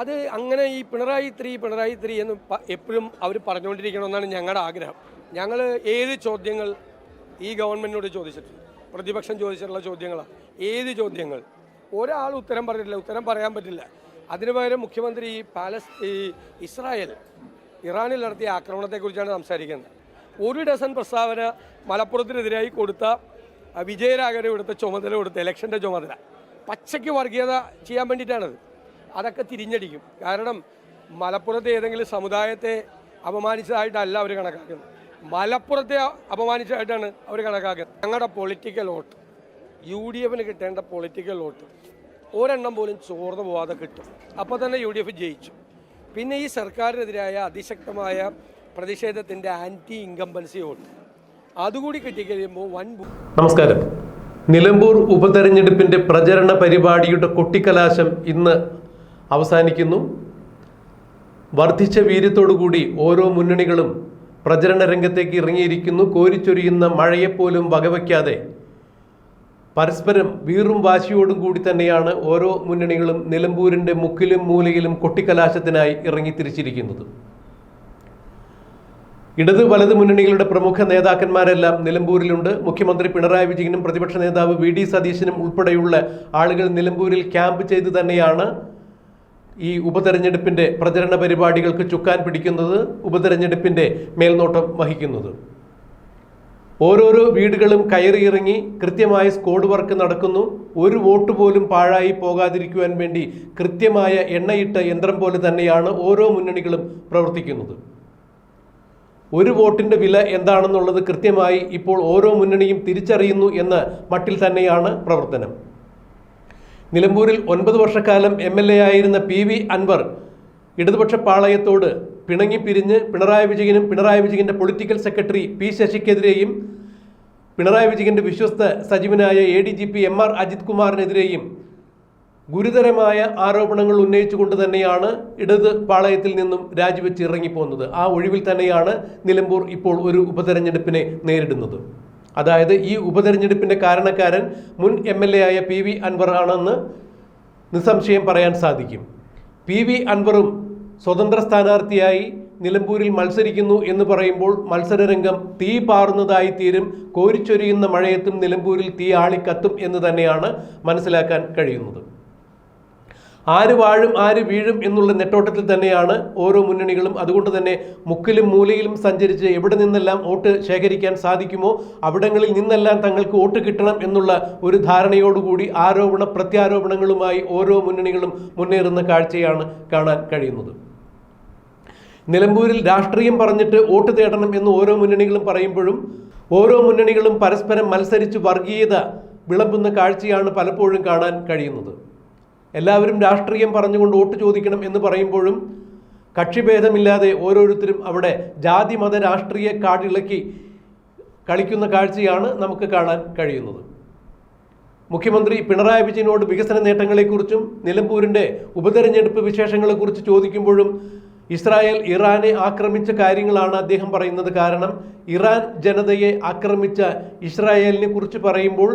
അത് അങ്ങനെ ഈ പിണറായി ത്രീ പിണറായി ത്രീ എന്ന് എപ്പോഴും അവർ പറഞ്ഞുകൊണ്ടിരിക്കണമെന്നാണ് ഞങ്ങളുടെ ആഗ്രഹം. ഞങ്ങൾ ഏത് ചോദ്യങ്ങൾ ഈ ഗവൺമെന്റിനോട് ചോദിച്ചിട്ടുണ്ട്? പ്രതിപക്ഷം ചോദിച്ചിട്ടുള്ള ചോദ്യങ്ങളാണ് ഏത് ചോദ്യങ്ങൾ? ഒരാൾ ഉത്തരം പറഞ്ഞിട്ടില്ല ഉത്തരം പറയാൻ പറ്റില്ല. അതിനു പകരം മുഖ്യമന്ത്രി ഈ പാലസ് ഈ ഇസ്രായേൽ ഇറാനിൽ നടത്തിയ ആക്രമണത്തെക്കുറിച്ചാണ് സംസാരിക്കുന്നത്. ഒരു ഡസൻ പ്രസ്താവന മലപ്പുറത്തിനെതിരായി കൊടുത്ത വിജയരാഘവൻ കൊടുത്ത ചുമതല കൊടുത്ത ഇലക്ഷന്റെ ചുമതല. പച്ചയ്ക്ക് വർഗീയത ചെയ്യാൻ വേണ്ടിയിട്ടാണത്. അതൊക്കെ തിരിഞ്ഞടിക്കും. കാരണം മലപ്പുറത്തെ ഏതെങ്കിലും സമുദായത്തെ അപമാനിച്ചതായിട്ടല്ല അവർ കണക്കാക്കുന്നത്. മലപ്പുറത്തെ അപമാനിച്ചതായിട്ടാണ് അവർ കണക്കാക്കുന്നത്. ഞങ്ങളുടെ പൊളിറ്റിക്കൽ വോട്ട് യു ഡി എഫിന് കിട്ടേണ്ട പൊളിറ്റിക്കൽ വോട്ട് ഒരെണ്ണം പോലും ചോർന്നു പോവാതെ കിട്ടും. അപ്പോൾ തന്നെ യു ഡി എഫ് ജയിച്ചു. പിന്നെ ഈ സർക്കാരിനെതിരായ അതിശക്തമായ പ്രതിഷേധത്തിന്റെ ആന്റി ഇൻകംബൻസി വോട്ട്. അതുകൂടി കിട്ടിക്കഴിയുമ്പോൾ വൻ നമസ്കാരം. നിലമ്പൂർ ഉപതെരഞ്ഞെടുപ്പിന്റെ പ്രചരണ പരിപാടിയുടെ കൊട്ടിക്കലാശം ഇന്ന് അവസാനിക്കുന്നു. വർദ്ധിച്ച വീര്യത്തോടുകൂടി ഓരോ മുന്നണികളും പ്രചരണ രംഗത്തേക്ക് ഇറങ്ങിയിരിക്കുന്നു. കോരിച്ചൊരിയുന്ന മഴയെപ്പോലും വകവയ്ക്കാതെ പരസ്പരം വീറും വാശിയോടും കൂടി തന്നെയാണ് ഓരോ മുന്നണികളും നിലമ്പൂരിന്റെ മുക്കിലും മൂലയിലും കൊട്ടിക്കലാശത്തിനായി ഇറങ്ങിത്തിരിച്ചിരിക്കുന്നത്. ഇടത് വലത് മുന്നണികളുടെ പ്രമുഖ നേതാക്കന്മാരെല്ലാം നിലമ്പൂരിലുണ്ട്. മുഖ്യമന്ത്രി പിണറായി വിജയനും പ്രതിപക്ഷ നേതാവ് വി ഡി സതീശനും ഉൾപ്പെടെയുള്ള ആളുകൾ നിലമ്പൂരിൽ ക്യാമ്പ് ചെയ്ത് തന്നെയാണ് ഈ ഉപതെരഞ്ഞെടുപ്പിന്റെ പ്രചരണ പരിപാടികൾക്ക് ചുക്കാൻ പിടിക്കുന്നത് ഉപതെരഞ്ഞെടുപ്പിന്റെ മേൽനോട്ടം വഹിക്കുന്നത്. ഓരോരോ വീടുകളും കയറിയിറങ്ങി കൃത്യമായ സ്കോഡ് വർക്ക് നടക്കുന്നു. ഒരു വോട്ട് പോലും പാഴായി പോകാതിരിക്കുവാൻ വേണ്ടി കൃത്യമായ എണ്ണയിട്ട യന്ത്രം പോലെ തന്നെയാണ് ഓരോ മുന്നണികളും പ്രവർത്തിക്കുന്നത്. ഒരു വോട്ടിന്റെ വില എന്താണെന്നുള്ളത് കൃത്യമായി ഇപ്പോൾ ഓരോ മുന്നണിയും തിരിച്ചറിയുന്നു എന്ന മട്ടിൽ തന്നെയാണ് പ്രവർത്തനം. നിലമ്പൂരിൽ ഒൻപത് വർഷക്കാലം എം എൽ എ ആയിരുന്ന പി വി അൻവർ ഇടതുപക്ഷ പാളയത്തോട് പിണങ്ങി പിരിഞ്ഞ് പിണറായി വിജയനും പിണറായി വിജയന്റെ പൊളിറ്റിക്കൽ സെക്രട്ടറി പി ശശിക്കെതിരെയും പിണറായി വിജയന്റെ വിശ്വസ്ത സജീവനായ A D G P M R Ajith കുമാറിനെതിരെയും ഗുരുതരമായ ആരോപണങ്ങൾ ഉന്നയിച്ചുകൊണ്ട് തന്നെയാണ് ഇടത് പാളയത്തിൽ നിന്നും രാജിവെച്ച് ഇറങ്ങിപ്പോകുന്നത്. ആ ഒഴിവിൽ തന്നെയാണ് നിലമ്പൂർ ഇപ്പോൾ ഒരു ഉപതെരഞ്ഞെടുപ്പിനെ നേരിടുന്നത്. അതായത് ഈ ഉപതെരഞ്ഞെടുപ്പിന്റെ കാരണക്കാരൻ മുൻ എം എൽ എ ആയ പി വി അൻവർ ആണെന്ന് നിസ്സംശയം പറയാൻ സാധിക്കും. പി വി അൻവറും സ്വതന്ത്ര സ്ഥാനാർത്ഥിയായി നിലമ്പൂരിൽ മത്സരിക്കുന്നു എന്ന് പറയുമ്പോൾ മത്സരരംഗം തീ പാറുന്നതായി തീരും. കോരിച്ചൊരിയുന്ന മഴയത്തും നിലമ്പൂരിൽ തീ ആളിക്കത്തും എന്ന് തന്നെയാണ് മനസ്സിലാക്കാൻ കഴിയുന്നത്. ആര് വാഴും ആര് വീഴും എന്നുള്ള നെട്ടോട്ടത്തിൽ തന്നെയാണ് ഓരോ മുന്നണികളും. അതുകൊണ്ട് തന്നെ മുക്കിലും മൂലയിലും സഞ്ചരിച്ച് എവിടെ നിന്നെല്ലാം വോട്ട് ശേഖരിക്കാൻ സാധിക്കുമോ അവിടങ്ങളിൽ നിന്നെല്ലാം തങ്ങൾക്ക് വോട്ട് കിട്ടണം എന്നുള്ള ഒരു ധാരണയോടുകൂടി ആരോപണ പ്രത്യാരോപണങ്ങളുമായി ഓരോ മുന്നണികളും മുന്നേറുന്ന കാഴ്ചയാണ് കാണാൻ കഴിയുന്നത്. നിലമ്പൂരിൽ രാഷ്ട്രീയം പറഞ്ഞിട്ട് വോട്ട് തേടണം എന്ന് ഓരോ മുന്നണികളും പറയുമ്പോഴും ഓരോ മുന്നണികളും പരസ്പരം മത്സരിച്ച് വർഗീയത വിളമ്പുന്ന കാഴ്ചയാണ് പലപ്പോഴും കാണാൻ കഴിയുന്നത്. എല്ലാവരും രാഷ്ട്രീയം പറഞ്ഞുകൊണ്ട് വോട്ട് ചോദിക്കണം എന്ന് പറയുമ്പോഴും കക്ഷിഭേദമില്ലാതെ ഓരോരുത്തരും അവിടെ ജാതി മത രാഷ്ട്രീയ കാടിളക്കി കളിക്കുന്ന കാഴ്ചയാണ് നമുക്ക് കാണാൻ കഴിയുന്നത്. മുഖ്യമന്ത്രി പിണറായി വിജയനോട് വികസന നേട്ടങ്ങളെക്കുറിച്ചും നിലമ്പൂരിന്റെ ഉപതെരഞ്ഞെടുപ്പ് വിശേഷങ്ങളെക്കുറിച്ച് ചോദിക്കുമ്പോഴും ഇസ്രായേൽ ഇറാനെ ആക്രമിച്ച കാര്യങ്ങളാണ് അദ്ദേഹം പറയുന്നത്. കാരണം ഇറാൻ ജനതയെ ആക്രമിച്ച ഇസ്രായേലിനെ കുറിച്ച് പറയുമ്പോൾ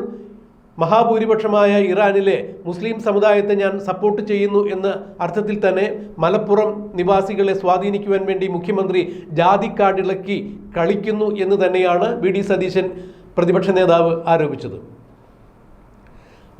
മഹാഭൂരിപക്ഷമായ ഇറാനിലെ മുസ്ലിം സമുദായത്തെ ഞാൻ സപ്പോർട്ട് ചെയ്യുന്നു എന്ന അർത്ഥത്തിൽ തന്നെ മലപ്പുറം നിവാസികളെ സ്വാധീനിക്കുവാൻ വേണ്ടി മുഖ്യമന്ത്രി ജാതി കാർഡിളക്കി കളിക്കുന്നു എന്ന് തന്നെയാണ് വി ഡി സതീശൻ പ്രതിപക്ഷ നേതാവ് ആരോപിച്ചത്.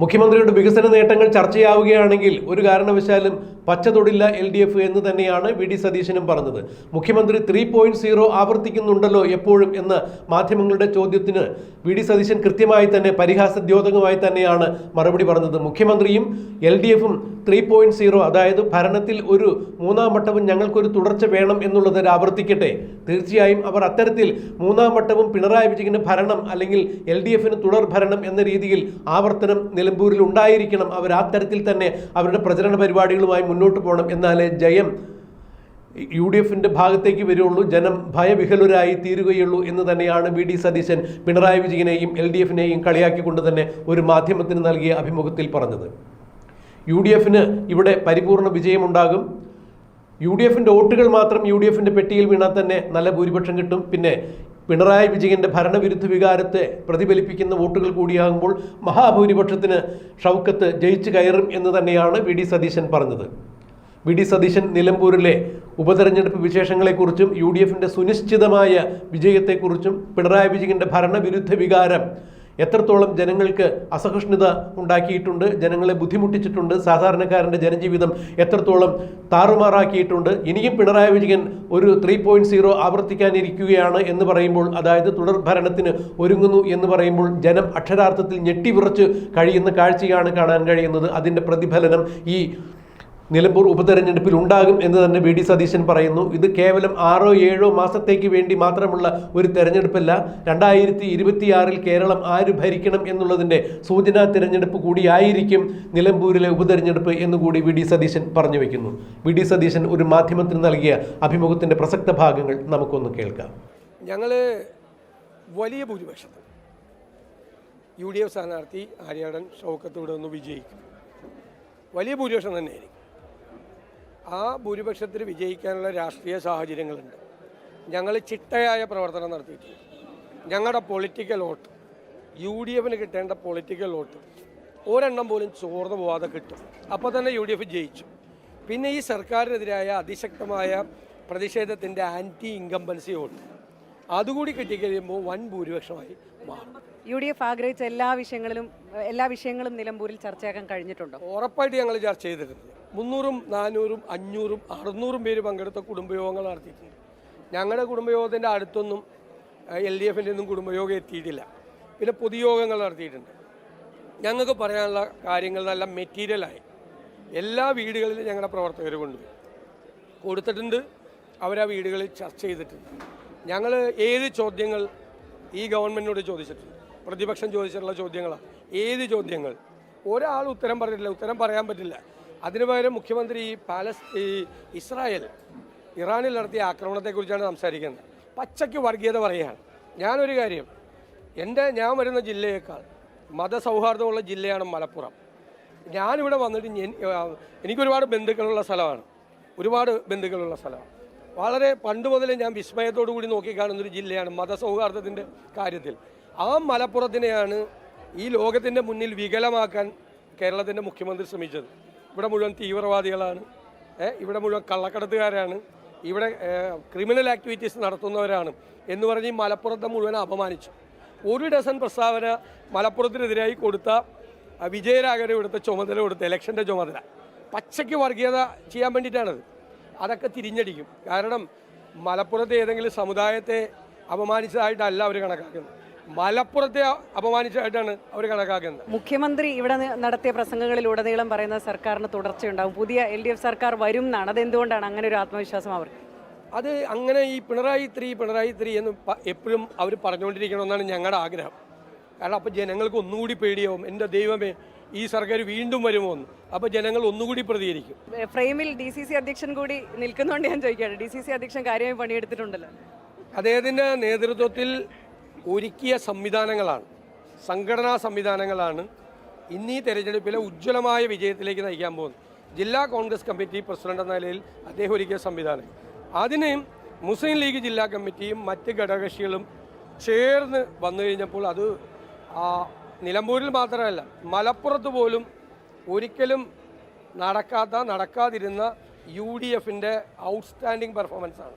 മുഖ്യമന്ത്രിയുടെ വികസന നേട്ടങ്ങൾ ചർച്ചയാവുകയാണെങ്കിൽ ഒരു കാരണവശാലും പച്ച തൊടില്ല എൽ ഡി എഫ് എന്ന് തന്നെയാണ് വി ഡി സതീശനും പറഞ്ഞത്. മുഖ്യമന്ത്രി ത്രീ പോയിന്റ് സീറോ ആവർത്തിക്കുന്നുണ്ടല്ലോ എപ്പോഴും എന്ന മാധ്യമങ്ങളുടെ ചോദ്യത്തിന് വി ഡി സതീശൻ കൃത്യമായി തന്നെ പരിഹാസദ്യോതകമായി തന്നെയാണ് മറുപടി പറഞ്ഞത്. മുഖ്യമന്ത്രിയും എൽ ഡി എഫും ത്രീ പോയിന്റ് സീറോ അതായത് ഭരണത്തിൽ ഒരു മൂന്നാം വട്ടവും ഞങ്ങൾക്കൊരു തുടർച്ച വേണം എന്നുള്ളത് ആവർത്തിക്കട്ടെ. തീർച്ചയായും അവർ അത്തരത്തിൽ മൂന്നാം വട്ടവും പിണറായി വിജയന് ഭരണം അല്ലെങ്കിൽ എൽ ഡി എഫിന് തുടർ ഭരണം എന്ന രീതിയിൽ ആവർത്തനം നിലമ്പൂരിൽ ഉണ്ടായിരിക്കണം. അവർ ആ തരത്തിൽ തന്നെ അവരുടെ പ്രചരണ പരിപാടികളുമായി മുന്നോട്ട് പോകണം എന്നാലേ ജയം യു ഡി എഫിന്റെ ഭാഗത്തേക്ക് വരികയുള്ളൂ ജനം ഭയവിഹലരായി തീരുകയുള്ളൂ എന്ന് തന്നെയാണ് വി ഡി സതീശൻ പിണറായി വിജയനെയും എൽ ഡി എഫിനെയും കളിയാക്കിക്കൊണ്ട് തന്നെ ഒരു മാധ്യമത്തിന് നൽകിയ അഭിമുഖത്തിൽ പറഞ്ഞത്. യു ഡി എഫിന് ഇവിടെ പരിപൂർണ വിജയമുണ്ടാകും. യു ഡി എഫിന്റെ വോട്ടുകൾ മാത്രം യു ഡി എഫിന്റെ പെട്ടിയിൽ വീണാൽ തന്നെ നല്ല ഭൂരിപക്ഷം കിട്ടും. പിന്നെ പിണറായി വിജയന്റെ ഭരണവിരുദ്ധ വികാരത്തെ പ്രതിഫലിപ്പിക്കുന്ന വോട്ടുകൾ കൂടിയാകുമ്പോൾ മഹാഭൂരിപക്ഷത്തിന് ഷൗക്കത്ത് ജയിച്ചു കയറും എന്ന് തന്നെയാണ് വി ഡി സതീശൻ പറഞ്ഞത്. വി ഡി സതീശൻ നിലമ്പൂരിലെ ഉപതെരഞ്ഞെടുപ്പ് വിശേഷങ്ങളെക്കുറിച്ചും യു ഡി എഫിന്റെ സുനിശ്ചിതമായ വിജയത്തെക്കുറിച്ചും പിണറായി വിജയന്റെ ഭരണവിരുദ്ധ വികാരം എത്രത്തോളം ജനങ്ങൾക്ക് അസഹിഷ്ണുത ഉണ്ടാക്കിയിട്ടുണ്ട് ജനങ്ങളെ ബുദ്ധിമുട്ടിച്ചിട്ടുണ്ട് സാധാരണക്കാരന്റെ ജനജീവിതം എത്രത്തോളം താറുമാറാക്കിയിട്ടുണ്ട് ഇനിയും പിണറായി വിജയൻ ഒരു ത്രീ പോയിന്റ് സീറോ ആവർത്തിക്കാനിരിക്കുകയാണ് എന്ന് പറയുമ്പോൾ അതായത് തുടർ ഭരണത്തിന് ഒരുങ്ങുന്നു എന്ന് പറയുമ്പോൾ ജനം അക്ഷരാർത്ഥത്തിൽ ഞെട്ടിവിറച്ച് കഴിയുന്ന കാഴ്ചയാണ് കാണാൻ കഴിയുന്നത്. അതിന്റെ പ്രതിഫലനം ഈ നിലമ്പൂർ ഉപതെരഞ്ഞെടുപ്പിൽ ഉണ്ടാകും എന്ന് തന്നെ വി ഡി സതീശൻ പറയുന്നു. ഇത് കേവലം ആറോ ഏഴോ മാസത്തേക്ക് വേണ്ടി മാത്രമുള്ള ഒരു തെരഞ്ഞെടുപ്പല്ല. രണ്ടായിരത്തി ഇരുപത്തിയാറിൽ കേരളം ആര് ഭരിക്കണം എന്നുള്ളതിന്റെ സൂചനാ തിരഞ്ഞെടുപ്പ് കൂടിയായിരിക്കും നിലമ്പൂരിലെ ഉപതെരഞ്ഞെടുപ്പ് എന്നുകൂടി വി ഡി സതീശൻ പറഞ്ഞു വയ്ക്കുന്നു വി ഡി സതീശൻ ഒരു മാധ്യമത്തിന് നൽകിയ അഭിമുഖത്തിന്റെ പ്രസക്ത ഭാഗങ്ങൾ നമുക്കൊന്ന് കേൾക്കാം. ഞങ്ങൾ വലിയ ഭൂരിപക്ഷത്തിൽ യു ഡി എഫ് സ്ഥാനാർത്ഥി ആര്യാടൻ ഷൗക്കത്തോടെ ഒന്ന് വിജയിക്കും. വലിയ ഭൂരിപക്ഷം തന്നെയായിരിക്കും. ആ ഭൂരിപക്ഷത്തിൽ വിജയിക്കാനുള്ള രാഷ്ട്രീയ സാഹചര്യങ്ങളുണ്ട്. ഞങ്ങൾ ചിട്ടയായ പ്രവർത്തനം നടത്തിയിട്ടുണ്ട്. ഞങ്ങളുടെ പൊളിറ്റിക്കൽ വോട്ട് യു ഡി എഫിന് കിട്ടേണ്ട പൊളിറ്റിക്കൽ വോട്ട് ഒരെണ്ണം പോലും ചോർന്നു പോവാതെ കിട്ടും. അപ്പോൾ തന്നെ യു ഡി എഫ് ജയിച്ചു. പിന്നെ ഈ സർക്കാരിനെതിരായ അതിശക്തമായ പ്രതിഷേധത്തിന്റെ ആന്റി ഇൻകംബൻസി വോട്ട് അതുകൂടി കിട്ടിക്കഴിയുമ്പോൾ വൻ ഭൂരിപക്ഷമായി മാറും. യു ഡി എഫ് ആഗ്രഹിച്ച എല്ലാ വിഷയങ്ങളിലും എല്ലാ വിഷയങ്ങളും നിലമ്പൂരിൽ ചർച്ചയാക്കാൻ കഴിഞ്ഞിട്ടുണ്ടോ? ഉറപ്പായിട്ട് ഞങ്ങൾ ചർച്ച ചെയ്തിട്ടുണ്ട്. മുന്നൂറും നാനൂറും അഞ്ഞൂറും അറുന്നൂറും പേര് പങ്കെടുത്ത കുടുംബയോഗങ്ങൾ നടത്തിയിട്ടുണ്ട്. ഞങ്ങളുടെ കുടുംബയോഗത്തിന്റെ അടുത്തൊന്നും എൽ ഡി എഫിന്റെ ഒന്നും കുടുംബയോഗം എത്തിയിട്ടില്ല. പിന്നെ പൊതുയോഗങ്ങൾ നടത്തിയിട്ടുണ്ട്. ഞങ്ങൾക്ക് പറയാനുള്ള കാര്യങ്ങളെല്ലാം മെറ്റീരിയലായി എല്ലാ വീടുകളിലും ഞങ്ങളുടെ പ്രവർത്തകർ കൊണ്ടുപോയി കൊടുത്തിട്ടുണ്ട് അവരാ വീടുകളിൽ ചർച്ച ചെയ്തിട്ടുണ്ട്. ഞങ്ങൾ ഏത് ചോദ്യങ്ങൾ ഈ ഗവൺമെന്റിനോട് ചോദിച്ചിട്ടുണ്ട്? പ്രതിപക്ഷം ചോദിച്ചിട്ടുള്ള ചോദ്യങ്ങളാണ് ഏത് ചോദ്യങ്ങൾ? ഒരാൾ ഉത്തരം പറഞ്ഞിട്ടില്ല ഉത്തരം പറയാൻ പറ്റില്ല. അതിനു പകരം മുഖ്യമന്ത്രി ഈ പാലസ് ഈ ഇസ്രായേൽ ഇറാനിൽ നടത്തിയ ആക്രമണത്തെക്കുറിച്ചാണ് സംസാരിക്കുന്നത്. പച്ചയ്ക്ക് വർഗീയത പറയുകയാണ്. ഞാനൊരു കാര്യം എന്റെ ഞാൻ വരുന്ന ജില്ലയേക്കാൾ മതസൗഹാർദ്ദമുള്ള ജില്ലയാണ് മലപ്പുറം. ഞാനിവിടെ വന്നിട്ട് എനിക്കൊരുപാട് ബന്ധുക്കളുള്ള സ്ഥലമാണ്. ഒരുപാട് ബന്ധുക്കളുള്ള സ്ഥലമാണ്. വളരെ പണ്ട് മുതലേ ഞാൻ വിസ്മയത്തോടു കൂടി നോക്കിക്കാണുന്നൊരു ജില്ലയാണ് മതസൗഹാർദ്ദത്തിന്റെ കാര്യത്തിൽ. ആ മലപ്പുറത്തിനെയാണ് ഈ ലോകത്തിന്റെ മുന്നിൽ വികലമാക്കാൻ കേരളത്തിന്റെ മുഖ്യമന്ത്രി ശ്രമിച്ചത്. ഇവിടെ മുഴുവൻ തീവ്രവാദികളാണ്. ഇവിടെ മുഴുവൻ കള്ളക്കടത്തുകാരാണ്. ഇവിടെ ക്രിമിനൽ ആക്ടിവിറ്റീസ് നടത്തുന്നവരാണ് എന്ന് പറഞ്ഞ് മലപ്പുറത്തെ മുഴുവൻ അപമാനിച്ചു. ഒരു ഡസൻ പ്രസ്താവന മലപ്പുറത്തിനെതിരായി കൊടുത്ത വിജയരാഘവൻ കൊടുത്ത ചുമതല കൊടുത്ത ഇലക്ഷന്റെ ചുമതല. പച്ചയ്ക്ക് വർഗീയത ചെയ്യാൻ വേണ്ടിയിട്ടാണത്. അതൊക്കെ തിരിഞ്ഞടിക്കും. കാരണം മലപ്പുറത്തെ ഏതെങ്കിലും സമുദായത്തെ അപമാനിച്ചതായിട്ടല്ല അവർ കണക്കാക്കുന്നത്. മലപ്പുറത്തെ അപമാനിച്ചതായിട്ടാണ് അവർ കണക്കാക്കുന്നത്. മുഖ്യമന്ത്രി ഇവിടെ നടത്തിയ പ്രസംഗങ്ങളിലുടനീളം പറയുന്ന സർക്കാരിന് തുടർച്ചയുണ്ടാവും. പുതിയ എൽ ഡി എഫ് സർക്കാർ വരും എന്നാണ്. അതെന്തുകൊണ്ടാണ് അങ്ങനെ ഒരു ആത്മവിശ്വാസം അവർ അത് അങ്ങനെ ഈ പിണറായി ത്രീ പിണറായി ത്രീ എന്ന് എപ്പോഴും അവർ പറഞ്ഞുകൊണ്ടിരിക്കണമെന്നാണ് ഞങ്ങളുടെ ആഗ്രഹം. കാരണം അപ്പോൾ ജനങ്ങൾക്ക് ഒന്നുകൂടി പേടിയാവും. എന്റെ ദൈവമേ ഈ സർക്കാർ വീണ്ടും വരുമോ എന്ന്. അപ്പോൾ ജനങ്ങൾ ഒന്നുകൂടി പ്രതികരിക്കും. ഫ്രെയിമിൽ ഡി സി സി അധ്യക്ഷൻ കൂടി നിൽക്കുന്നതുകൊണ്ട് ഞാൻ ചോദിക്കുകയാണ് ഡി സി സി അധ്യക്ഷൻ കാര്യമായി പണിയെടുത്തിട്ടുണ്ടല്ലോ. അദ്ദേഹത്തിന്റെ നേതൃത്വത്തിൽ ഒരുക്കിയ സംവിധാനങ്ങളാണ് സംഘടനാ സംവിധാനങ്ങളാണ് ഇന്നീ തെരഞ്ഞെടുപ്പിലെ ഉജ്ജ്വലമായ വിജയത്തിലേക്ക് നയിക്കാൻ പോകുന്നത്. ജില്ലാ കോൺഗ്രസ് കമ്മിറ്റി പ്രസിഡന്റ് എന്ന നിലയിൽ അദ്ദേഹം ഒരുക്കിയ സംവിധാനം. അതിന് മുസ്ലിം ലീഗ് ജില്ലാ കമ്മിറ്റിയും മറ്റ് ഘടകകക്ഷികളും ചേർന്ന് വന്നു കഴിഞ്ഞപ്പോൾ അത് നിലമ്പൂരിൽ മാത്രമല്ല മലപ്പുറത്ത് പോലും ഒരിക്കലും നടക്കാത്ത നടക്കാതിരുന്ന യു ഡി എഫിന്റെ ഔട്ട്സ്റ്റാൻഡിങ് പെർഫോമൻസാണ്.